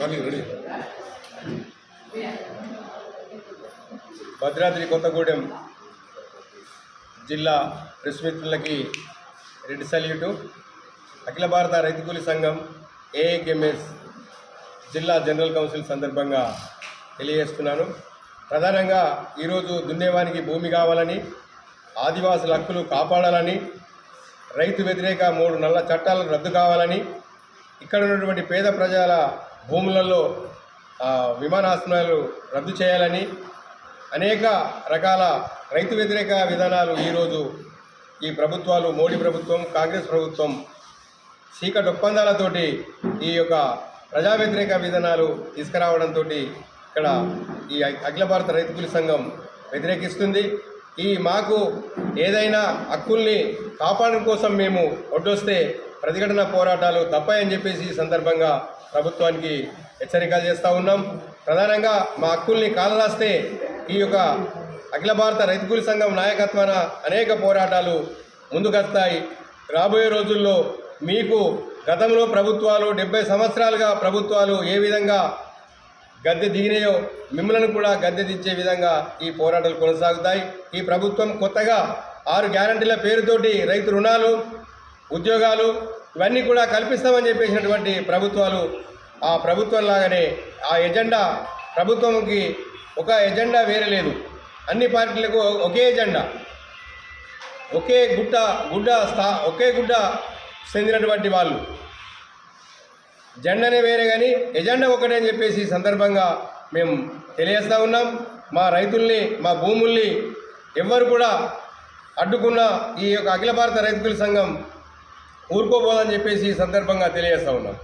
కానీ రెడీ. భద్రాద్రి కొత్తగూడెం జిల్లా ప్రెస్ మిత్రులకి రెడ్ సల్యూటు అఖిల భారత రైతు కూలి సంఘం ఏఐకెంఎస్ జిల్లా జనరల్ కౌన్సిల్ సందర్భంగా తెలియజేస్తున్నాను. ప్రధానంగా ఈరోజు దున్నేవానికి భూమి కావాలని ఆదివాసుల హక్కులు కాపాడాలని రైతు వ్యతిరేక మూడు నల్ల చట్టాలను రద్దు కావాలని ఇక్కడ ఉన్నటువంటి పేద ప్రజల భూములలో విమానాశ్రయాలు రద్దు చేయాలని అనేక రకాల రైతు వ్యతిరేక విధానాలు ఈరోజు ఈ ప్రభుత్వాలు మోడీ ప్రభుత్వం కాంగ్రెస్ ప్రభుత్వం చీకటి ఒప్పందాలతోటి ఈ యొక్క ప్రజా వ్యతిరేక విధానాలు తీసుకురావడంతో ఇక్కడ ఈ అఖిల భారత రైతు కూలి సంఘం వ్యతిరేకిస్తుంది. ఈ మాకు ఏదైనా హక్కుల్ని కాపాడడం కోసం మేము ఒడ్డొస్తే ప్రతిఘటన పోరాటాలు తప్పాయని చెప్పేసి ఈ సందర్భంగా ప్రభుత్వానికి హెచ్చరికలు చేస్తూ ఉన్నాం. ప్రధానంగా మా హక్కుల్ని కాలరాస్తే ఈ యొక్క అఖిల భారత రైతు కూలి సంఘం నాయకత్వాన అనేక పోరాటాలు ముందుకొస్తాయి. రాబోయే రోజుల్లో మీకు గతంలో ప్రభుత్వాలు డెబ్బై సంవత్సరాలుగా ప్రభుత్వాలు ఏ విధంగా గద్దె దిగినాయో మిమ్మల్ని కూడా గద్దె దించే విధంగా ఈ పోరాటాలు కొనసాగుతాయి. ఈ ప్రభుత్వం కొత్తగా ఆరు గ్యారంటీల పేరుతోటి రైతు రుణాలు ఉద్యోగాలు ఇవన్నీ కూడా కల్పిస్తామని చెప్పేసినటువంటి ప్రభుత్వాలు ఆ ప్రభుత్వం లాగానే ఆ ఎజెండా ప్రభుత్వంకి ఒక ఎజెండా వేరే లేదు. అన్ని పార్టీలకు ఒకే ఎజెండా. ఒకే గుట్ట గుడ్డ స్థా ఒకే గుడ్డ చెందినటువంటి వాళ్ళు. జెండానే వేరే కానీ ఎజెండా ఒకటే అని చెప్పేసి సందర్భంగా మేము తెలియజేస్తూ ఉన్నాం. మా రైతుల్ని మా భూముల్ని ఎవ్వరు కూడా అడ్డుకున్న ఈ యొక్క అఖిల భారత రైతుల సంఘం ఊరుకోబోదని చెప్పేసి ఈ సందర్భంగా తెలియజేస్తా ఉన్నాం.